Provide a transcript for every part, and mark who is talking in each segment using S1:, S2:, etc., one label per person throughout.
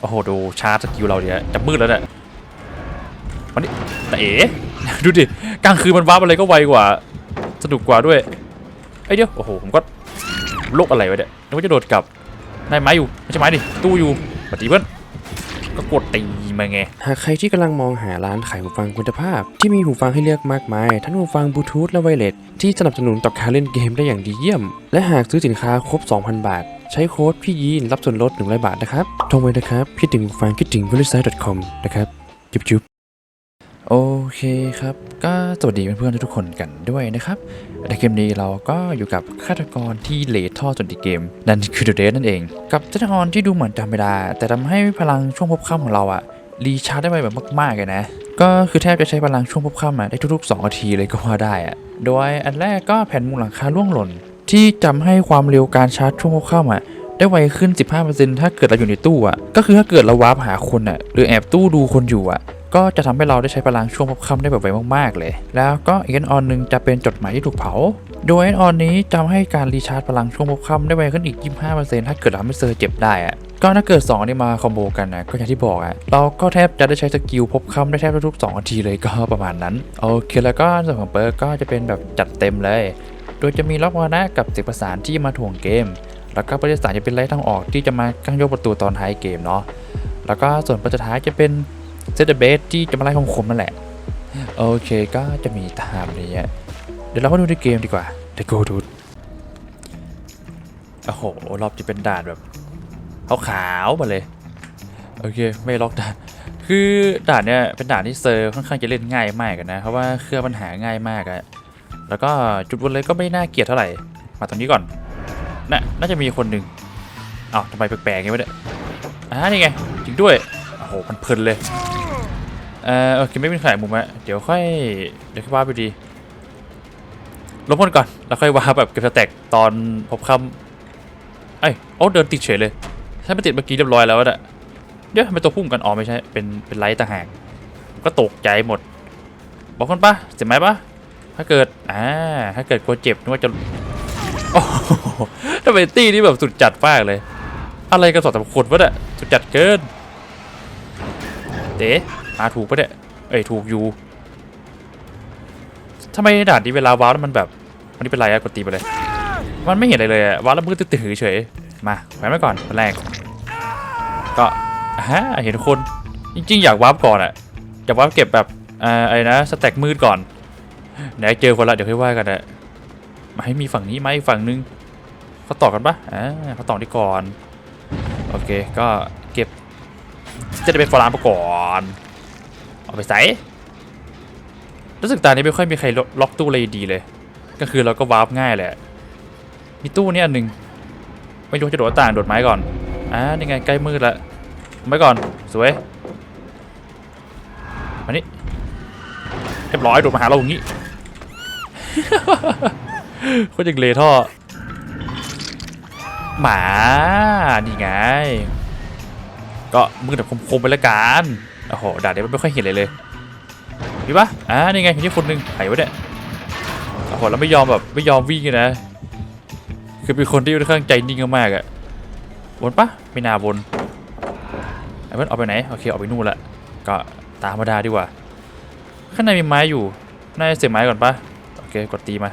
S1: โอ้โห ดูชาร์จสกิลเราเนี่ยจะมืดแล้วเนี่ยมันนี่แต่เอ๋ดูดิ กลางคืนมันวาร์ปอะไรก็ไวกว่า สนุกกว่าด้วย ไอ้เดี๋ยว โอ้โห ผมก็โลกอะไรวะเนี่ยนึกว่าจะโดดกลับได้ไม้อยู่ ไม่ใช่ไม้ดิ ตู้อยู่ปฏิเพื่อนก็กดตีมาไง
S2: หากใครที่กำลังมองหาร้านขายหูฟังคุณภาพ ที่มีหูฟังให้เลือกมากมาย ทั้งหูฟังบลูทูธและไวเลสที่สนับสนุนต่อการเล่นเกมได้อย่างดีเยี่ยม และหากซื้อสินค้าครบ 2,000 บาท ใช้โค้ดพี่ยีนรับส่วนลด100บาทนะครับโทรไปนะครับ คิดถึงฟังคิดถึง v e r i s i t e c o m นะครับ จุ๊บจุ๊บ
S1: โอเคครับ ก็สวัสดีเพื่อนๆทุกคนกันด้วยนะครับ ในเกมนี้เราก็อยู่กับฆาตกรที่เลทท่อจนติเกม นั่นคือเดเดนั่นเอง กับฆาตกรที่ดูเหมือนจำไม่ได้แต่ทำให้พลังช่วงพบค่ำของเราอะรีชาร์จได้ไวแบบมากๆเลยนะ ก็คือแทบจะใช้พลังช่วงพบค่ำอะได้ทุกๆ2นาทีเลยก็ว่าได้อะโดยอันแรกก็แผ่นมุงหลังคาร่วงหล่น ที่จำให้ความเร็วการชาร์จช่วงพบค่ำอะได้ไวขึ้น 15%ถ้าเกิดเราอยู่ในตู้อะก็คือถ้าเกิดเราวาร์ปหาคนอะหรือแอบตู้ดูคนอยู่อะก็จะทำให้เราได้ใช้พลังช่วงพบค่ำได้แบบไวมากๆเลย แล้วก็อีกอันออนหนึ่งจะเป็นจดหมายที่ถูกเผา โดยอันออนนี้จำให้การรีชาร์จพลังช่วงพบค่ำได้ไวขึ้นอีก 25%ถ้าเกิดเราไม่เซอร์เจ็บได้อะก็ถ้าเกิด2อันนี้มาคอมโบกันนะก็อย่างที่บอกอะเราก็แทบจะได้ใช้สกิลพบค่ำได้แทบทุกๆ2นาทีเลยก็ประมาณนั้น โอเคแล้วก็ส่วนของเปิร์กก็จะเป็นแบบจัดเต็มเลย โดยจะมีล็อกวานะกับเสียงประสานที่มาถ่วงเกม แล้วก็ประเด็นสารจะเป็นไล่ทางออกที่จะมากั้งยกประตูตอนท้ายเกมเนาะ แล้วก็ส่วนประเด็นท้ายจะเป็นเซตเบสที่จะมาไล่คมนั่นแหละ โอเคก็จะมีตามนี้เดี๋ยวเรามาดูในเกมดีกว่า The Go d u d โอ้โห รอบจะเป็นด่านแบบขาวๆมาเลย โอเค ไม่ล็อกด่าน คือด่านเนี้ยเป็นด่านที่เซอร์ค่อนข้างจะเล่นง่ายมากกันนะ เพราะว่าเครื่องปัญหาง่ายมากอะ แล้วก็จุดวนเลยก็ไม่น่าเกลียดเท่าไหร่ มาตรงนี้ก่อนน่ะน่าจะมีคนหนึ่งอ้าวทำไมแปลกๆไงวะเนี่ยอ่านี่ไงจริงด้วยโอ้โหมันเพลินเลยเออโอเคไม่เป็นขายมุมอะเดี๋ยวค่อยเดี๋ยวค่อยว่าไปดีลบมันก่อนแล้วค่อยว่าแบบเก็บสแต็กตอนพบคำไอ้โอ้เดินติดเฉยเลยถ้าไม่ติดเมื่อกี้เรียบร้อยแล้วอะเดี๋ยวทำไมตัวพุ่งกันอ๋อไม่ใช่เป็นเป็นไลท์ต่างหากก็ตกใจหมด บอกคนปะเจ็บไหมปะ ถ้าเกิด อ่า ถ้าเกิดกลัวเจ็บนึกว่าจะ โอ้ทำไมตี้นี่แบบสุดจัดมากเลย อะไรกันสองสามคนวะเนี่ยสุดจัดเกิน เต๋มาถูกปะเนี่ย เอ้ยถูกอยู่ทำไมด่านนี้เวลาว้าวมันแบบ มันนี่เป็นไรอะกดตีไปเลย มันไม่เห็นอะไรเลยอะวาร์ปแล้วมืดตื้อเฉย มาแขวนไว้ก่อนคนแรก ก็ฮะเห็นคน จริง ๆ อยากว้าร์ปก่อนอะอยากว้าร์ปเก็บแบบอ่ออะไรนะสแต็กมืดก่อน ไหนเจอคนละเดี๋ยวค่อยว่ากันอะมาให้มีฝั่งนี้ไหมฝั่งนึงเขาต่อกันปะอ่าเขาต่อที่ก่อน โอเค ก็เก็บ จะได้เป็นฟอร์รามก่อนเอาไปใส่รู้สึกตานี้ไม่ค่อยมีใครล็อกตู้เลยดีเลย ก็คือเราก็วาร์ปง่ายแหละ มีตู้นี่อันหนึ่งไม่รู้จะโดดต่างโดดไม้ก่อน อ่า นี่ไงใกล้มืดละไม้ก่อน สวยมานี่เรียบร้อยโดดมาหาเราอย่างนี้ โคตรยังเลท่อ หมา นี่ไง ก็มือแบบคมๆไปละกันโอ้โหด่านนี้ไม่ค่อยเห็นเลยเลยพี่ปะอ่านี่ไงเห็นที่คนหนึ่งไขวะเนี่ยโอ้โหแล้วไม่ยอมแบบไม่ยอมวิ่งเลยนะ คือเป็นคนที่ค่อนข้างใจนิ่งมากๆอะวนปะไม่น่าวนไอ้เพื่อนเอาไปไหน โอเคเอาไปนู่นละ ก็ตามธรรมดาดีกว่า ข้างในมีไม้อยู่ น่าจะเสียบไม้ก่อนปะ เคกดตีมา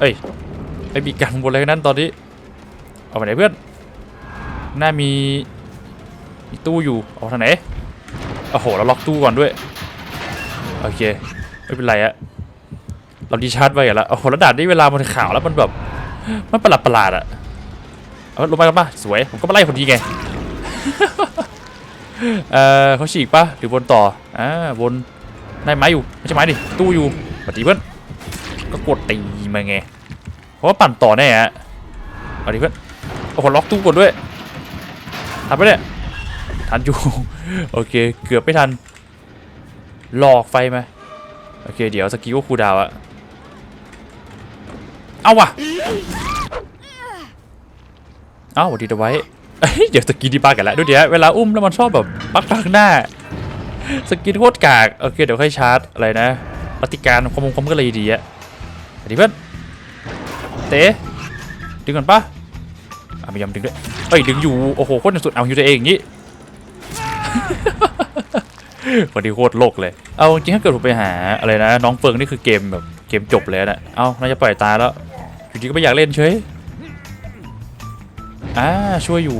S1: เอ้ยไม่มีการบนอะไรนั้นตอนนี้ เอาไปไหนเพื่อน หน้ามีมีตู้อยู่ เอาทางไหน โอ้โห เราล็อกตู้ก่อนด้วย โอเค ไม่เป็นไรอะเราดีชาร์จไว้อะแล้วโอ้โหแล้วด่านนี้เวลามันขาวแล้วมันแบบ มันประหลาดประหลาดอะเอาลงมากันปะสวย ผมก็มาไล่คนดีไง เออเขาฉีกปะหรือวนต่อ อ่า วนได้ไม้อยู่ ไม่ใช่ไม้ดิ ตู้อยู่ปฏิเพื่อน ก็กดตีมาไง เพราะว่าปั่นต่อแน่ฮะปฏิเพื่อนโอ้โหล็อกตู้ก่อนด้วยทันไปเนี่ยทันอยู่ โอเค เกือบไม่ทัน หลอกไฟมา โอเค เดี๋ยวสกิลก็คูดาวอะเอาว่ะ เอ้าดีเอาไว้เอ้ยเดี๋ยวสกินที่บ้ากันแล้วดูเดี๋ยวเวลาอุ้มแล้วมันชอบแบบปักปักหน้า สกินโคตรกาก โอเค เดี๋ยวค่อยชาร์จอะไรนะปฏิการความมงความก็เลยดีอะ สวัสดีเพื่อนเต๋ดึงก่อนปะอะไม่ยอมดึงด้วยเอ้ยดึงอยู่โอ้โหโคตรสุดเอาอยู่ตัวเองอย่างนี้วันนี้โคตรโลกเลย เอาจริงๆถ้าเกิดผมไปหาอะไรนะ น้องเฟิงนี่คือเกมแบบเกมจบเลยนะเอาน่าจะปล่อยตายแล้วอยู่ดีก็ไม่อยากเล่นเฉยอ่าช่วยอยู่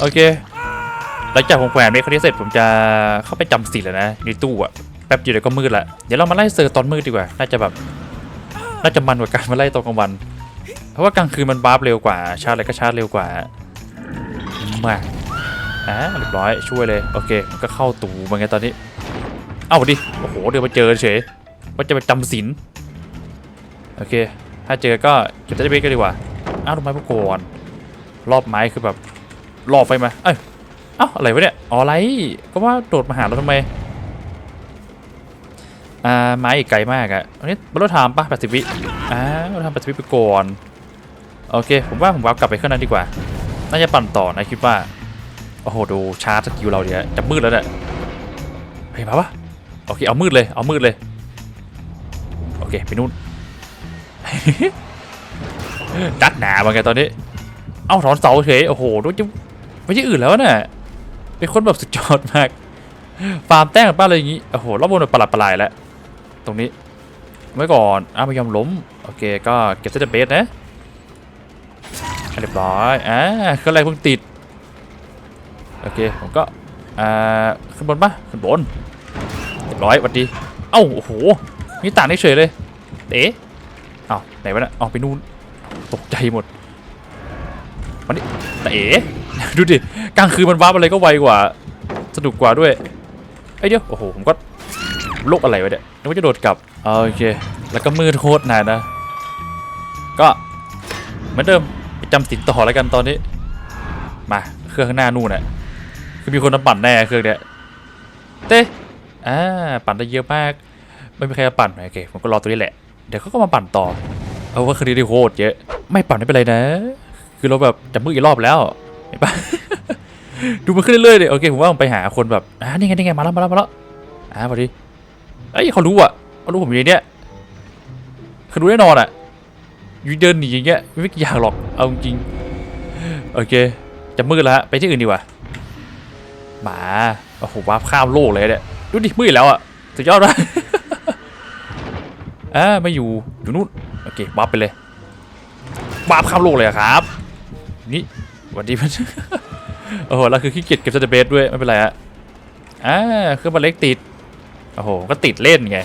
S1: โอเคหลังจากผมแขวนเมคคานี้เสร็จผมจะเข้าไปจำสินแล้วนะในตู้อะแป๊บเดียวเดี๋ยวก็มืดละเดี๋ยวเรามาไล่เซอร์ตอนมืดดีกว่าน่าจะแบบ น่าจะมันกว่าการมาไล่ตอนกลางวัน เพราะว่ากลางคืนมันบาร์ปเร็วกว่า ชาร์จอะไรก็ชาร์จเร็วกว่า มาอ่าเรียบร้อยช่วยเลย โอเคมันก็เข้าตูมาไงตอนนี้ เอ้าดิ โอ้โห เดี๋ยวมาเจอเฉยว่าจะไปจำศีลโอเค ถ้าเจอก็เก็บได้เบสกันดีกว่า อ้าวทำไมพวกโกนรอบไม้คือแบบรอบไฟมา เอ้ยเอ้าอะไรวะเนี่ย อ๋อไรก็ว่าโดดมาหาเราทำไม อ่าไม้อีกไกลมากอะอันนี้บรรลุถามปะแปดสิบวิอ่าเราทำแปดสิบวิไปก่อนโอเค ผมว่าผมวาร์ปกลับไปเครื่องนั้นดีกว่า น่าจะปั่นต่อนะคิดว่า โอ้โห ดูชาร์จสกิลเราเดี๋ยวจะมืดแล้วเนี่ยเฮ้ยมาปะโอเค เอามืดเลย เอามืดเลย โอเค ไปนู่น ดักหนามาไงตอนนี้ เอ้าถอนเสาเฉย โอ้โหดูจะไม่ใช่อื่นแล้วน่ะเป็นคนแบบสุดยอดมาก ฟาร์มแต้งบ้านอะไรอย่างงี้ โอ้โห รอบบนแบบประหลาดประหลาดแล้ว ตรงนี้ไว้ก่อนอ้าวไม่ยอมล้ม โอเค ก็เก็บเซตเบสนะเรียบร้อยอ่าเครื่องแรกเพิ่งติด โอเค ผมก็อ่าขึ้นบนปะขึ้นบนเรียบร้อยหวัดดี เอ้า โอ้โห มีต่างได้เฉยเลย เต๋เอ้าไหนวะนี่ยเอาไปนู่น ตกใจหมดมันนี่เต๋ดูดิ กลางคืนมันวาร์ปอะไรก็ไวกว่า สนุกกว่าด้วยไอ้เดียว โอ้โห ผมก็ ลูกอะไรวะเนี่ยนึกว่าจะโดดกลับโอเค แล้วก็มืดโคตรนานนะ ก็เหมือนเดิมจำสินต่อแล้วกันตอนนี้ มาเครื่องข้างหน้านู่นน่ะคือมีคนมาปั่นแน่เครื่องเนี้ยเต้อ่าปั่นได้เยอะมาก ไม่มีใครมาปั่นโอเคผมก็รอตัวนี้แหละ เดี๋ยวเขาก็มาปั่นต่อ เอาว่าคืนนี้ได้โคตรเยอะไม่ปั่นไม่เป็นไรนะ คือเราแบบจะมืออีกรอบแล้วเห็นปะดูมันขึ้นเรื่อยๆเลยโอเคผมว่าผมไปหาคนแบบอ่านี่ไงนี่ไงมาแล้วมาแล้วมาแล้วอ่าพอดี เอ้ยเขารู้อะเขารู้ผมอยู่ในเนี้ยเขารู้แน่นอนอะอยู่เดินหนีอย่างเงี้ยไม่อยากหรอกเอาจริงโอเค จะมืดแล้วฮะไปที่อื่นดีกว่าหมาโอ้โหวาร์ปข้ามโลกเลยเนี่ยดูดิมืดแล้วอะสุดยอดมากอ่าไม่อยู่อยู่นู่นโอเควาร์ปไปเลยวาร์ปข้ามโลกเลยครับนี่วัสดีเพื่อนโอ้โหแล้วคือขี้เกียจเก็บสเตเบสด้วยไม่เป็นไรฮะอ่าเครื่องบันเล็กติด โอ้โห ก็ติดเล่นไง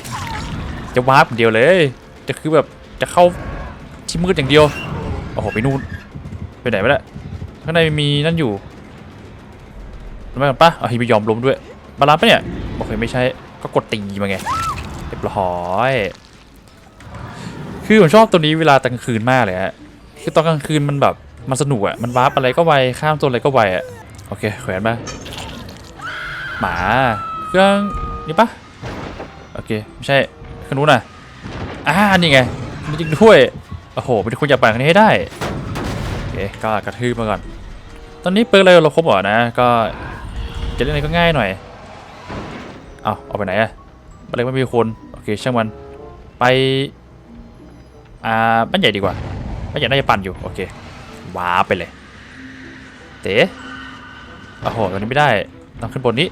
S1: จะวาร์ปเดียวเลย จะคือแบบจะเข้าที่มืดอย่างเดียว โอ้โห ไปนู่น ไปไหนไปละข้างในมีนั่นอยู่ทำไมกันปะเอาฮีไม่ยอมล้มด้วย บาลานซ์ปะเนี่ยโอเคไม่ใช่ ก็กดตีมาไงเรียบร้อยคือผมชอบตัวนี้เวลาตอนกลางคืนมากเลยฮะ คือตอนกลางคืนมันแบบมันสนุกอะมันวาร์ปอะไรก็ไว ข้ามตัวอะไรก็ไวอะโอเคแขวนมาหมาเครื่องนี่ปะ โอเค ไม่ใช่เครื่องนู้นน่ะอ่านี่ไงมันจริงด้วยโอ้โหเป็นคนอยากปั่นคันนี้ให้ได้โอเคก็กระทืบมาก่อน ตอนนี้เปิร์กอะไรเราครบหรอนะ ก็จะเล่นอะไรก็ง่ายหน่อยเอาเอาไปไหนอะอะไรไม่มีคนโอเคช่างมันไปอ่าบ้านใหญ่ดีกว่าบ้านใหญ่น่าจะปั่นอยู่โอเคว้าไปเลยเต๋โอ้โหตอนนี้ไม่ได้ต้องขึ้นบนนี้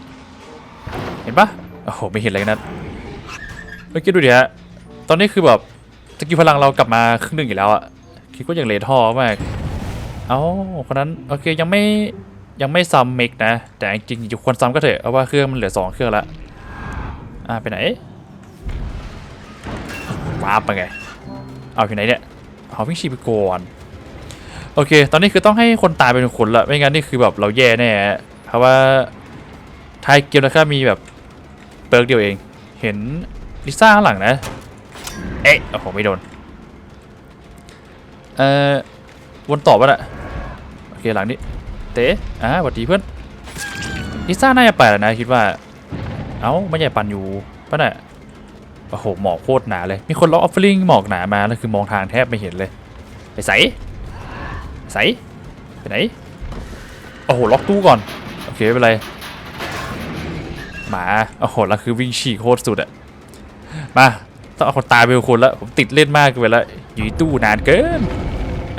S1: เห็นปะโอ้โหไม่เห็นอะไรนั้น เมื่อกี้ดูดิฮะ ตอนนี้คือแบบสกิลพลังเรากลับมาครึ่งหนึ่งอีกแล้วอะคิดว่าอย่างเลท่อมาก เอ้าคนนั้นโอเคยังไม่ยังไม่ซ้ำเมกนะ แต่จริงๆอยู่ควรซ้ำก็เถอะเพราะว่าเครื่องมันเหลือสองเครื่องละ อ่าไปไหนว้าไปไง เอาอยู่ไหนเนี่ยเอาวิ่งชีไปก่อนโอเค ตอนนี้คือต้องให้คนตายเป็นคนละไม่งั้นนี่คือแบบเราแย่แน่เพราะว่าท้ายเกมนะครับมีแบบเปิร์กเดียวเอง เห็น ลิซ่าข้างหลังนะ เอ๊ะโอ้โหไม่โดน เอ่อ วนต่อป่ะน่ะโอเคหลังนี้ เต๋อ่าสวัสดีเพื่อน ลิซ่าน่าจะไปแล้วนะคิดว่า เอ้าไม่ใหญ่ปันอยู่ป่ะน่ะโอ้โหหมอกโคตรหนาเลย มีคนล็อกออฟฟิงหมอกหนามาแล้วคือมองทางแทบไม่เห็นเลย ไปใส่ใส่ไปไหน โอ้โหล็อกตู้ก่อน โอเคไม่เป็นไร หมา โอ้โหแล้วคือวิ่งฉีกโคตรสุดอะ มาต้องเอาคนตายไปคนละผมติดเล่นมากไปแล้วอยู่ตู้นานเกิน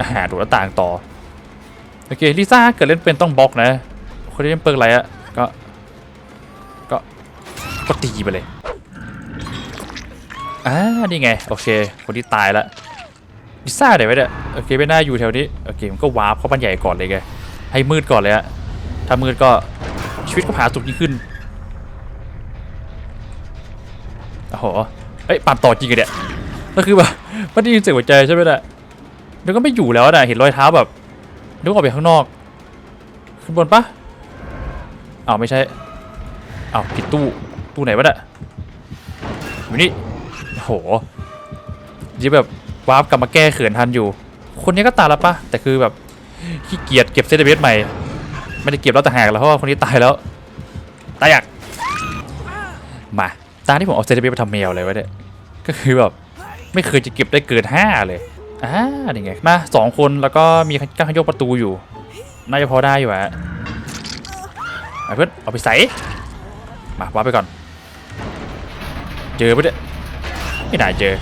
S1: อาหารดูหน้าต่างต่อโอเคลิซ่าเกิดเล่นเป็นต้องบล็อกนะคนที่เล่นเปิร์กอะไรอะก็ก็ก็ตีไปเลยอ่านี่ไงโอเค คนที่ตายละลิซ่าไหนไว้เนี่ยโอเคไม่น่าอยู่แถวนี้โอเคมันก็วาร์ปเข้าบ้านใหญ่ก่อนเลยไงให้มืดก่อนเลยอะถ้ามืดก็ชีวิตก็ผาสุกยิ่งขึ้น โอ้โหเอ้ยปั่นต่อจริงกันเนี่ยก็คือแบบไม่ได้ยินเสียงหัวใจใช่ไหมน่ะเดี๋ยวก็ไม่อยู่แล้วนะเห็นรอยเท้าแบบนึกออกไปข้างนอกขึ้นบนปะอ้าวไม่ใช่อ้าวผิดตู้ตู้ไหนวะเนี่ยอยู่นี่โอ้โหยี่แบบวาร์ปกลับมาแก้เขินทันอยู่ คนนี้ก็ตายแล้วปะแต่คือแบบขี้เกียจเก็บเซตเบสใหม่ไม่ได้เก็บแล้วแต่หากแล้วเพราะว่าคนนี้ตายแล้วตายอยากมา ตาที่ผมเอาเซตเบไปทำแมวเลยวะเนี่ยก็คือแบบไม่เคยจะเก็บได้เกินห้าเลยอ่านี่ไงมาสองคนแล้วก็มีก้านขยกประตูอยู่น่าจะพอได้อยู่อะมาเพื่อนเอาไปใส่มาว่าไปก่อน เจอปะเนี่ยไม่น่าเจอ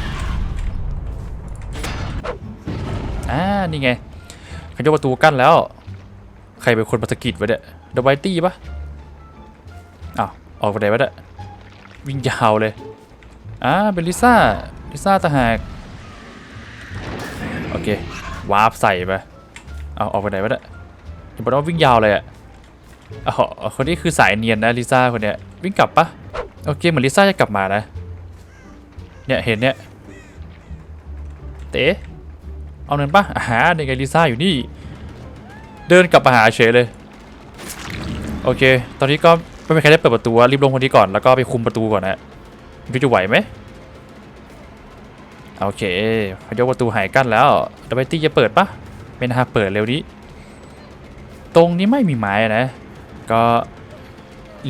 S1: อ่านี่ไงขยกประตูกั้นแล้ว ใครเป็นคนมาสะกิดวะเนี่ยเดอะไวตี้ปะอ้าวออกไปไหนวะเนี่ย วิ่งยาวเลยอ่าเป็นลิซ่าลิซ่าตางหากโอเควาร์ปใส่ไปเอาออกไปไหนวะเนี่ยเห็นบอกว่าวิ่งยาวเลยอะอ๋อคนนี้คือสายเนียนนะลิซ่าคนเนี้ยวิ่งกลับปะโอเคเหมือนลิซ่าจะกลับมานะเนี่ยเห็นเนี่ยเต๋เอาเงินปะอาหาในไงลิซ่าอยู่นี่ เดินกลับมาหาเฉยเลย โอเค ตอนนี้ก็ ไม่มีใครได้เปิดประตูรีบลงคนนี้ก่อนแล้วก็ไปคุมประตูก่อนนะดูจะไหวไหมโอเคยกประตูหายกั้นแล้วดับเบิลตี้จะเปิดปะไม่น่าเปิดเร็วนี้ ตรงนี้ไม่มีไม้นะ ก็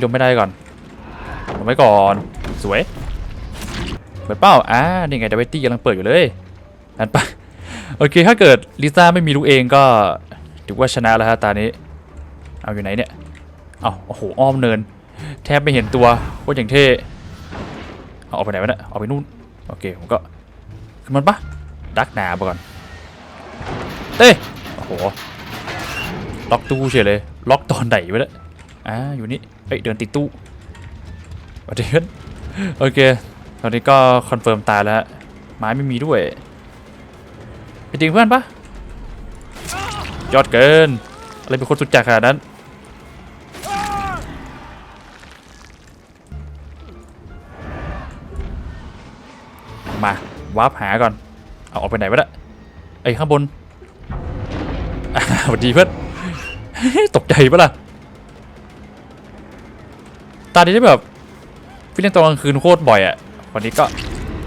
S1: ลงไม่ได้ก่อนลงไว้ก่อนสวยเปิดเป้าอ่านี่ไงดับเบิลตี้กำลังเปิดอยู่เลยนั่นปะโอเคถ้าเกิดลิซ่าไม่มีลูกเองก็ถือว่าชนะแล้วฮะตานี้ เอาอยู่ไหนเนี่ย เอาโอ้โหอ้อมเนิน แทบไม่เห็นตัวว่าอย่างเท่เอาออกไปไหนวะเนี่ยเอาไปนู่นโอเคผมก็ขึ้นมันปะดักหนาไปก่อนเต้โอ้โหล็อกตู้เฉยเลย ล็อกตอนไหนวะเนี่ยอ่าอยู่นี่เอ้ยเดินติดตู้ประเด็นโอเคตอนนี้ก็คอนเฟิร์มตายแล้วฮะไม้ไม่มีด้วยจริงเพื่อนปะยอดเกินอะไรเป็นคนสุดจัดขนาดนั้น วาร์ปหาก่อน เอาออกไปไหนวะเนี่ยไอ้ยข้างบนอ่าสวัสดีเพื่อนตกใจปะล่ะ ตานี้ได้แบบฟิลเล่นตอนกลางคืนโคตรบ่อยอะวันนี้ก็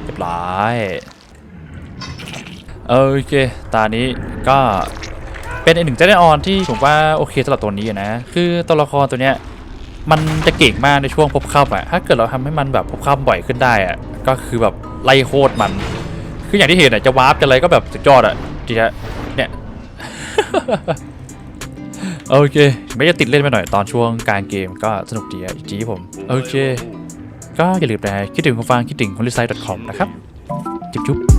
S1: เรียบร้อยโอเค ตานี้ก็เป็นอีกหนึ่งเจเนออนที่ผมว่าโอเคสำหรับตัวนี้นะ คือตัวละครตัวเนี้ยมันจะเก่งมากในช่วงพบค่ำอะถ้าเกิดเราทำให้มันแบบพบค่ำบ่อยขึ้นได้อะก็คือแบบไล่โคตรมัน คืออย่างที่เห็นอะจะวาร์ปจะอะไรก็แบบสุดยอดอะจีฮะเนี่ยโอเค ไม่จะติดเล่นไปหน่อยตอนช่วงกลางเกมก็สนุกดีอะจีผม โอเค ก็อย่าลืมนะคิดถึงคุณฟังคิดถึง h o l y s i t e c o m นะครับ จุ๊บจุ๊บ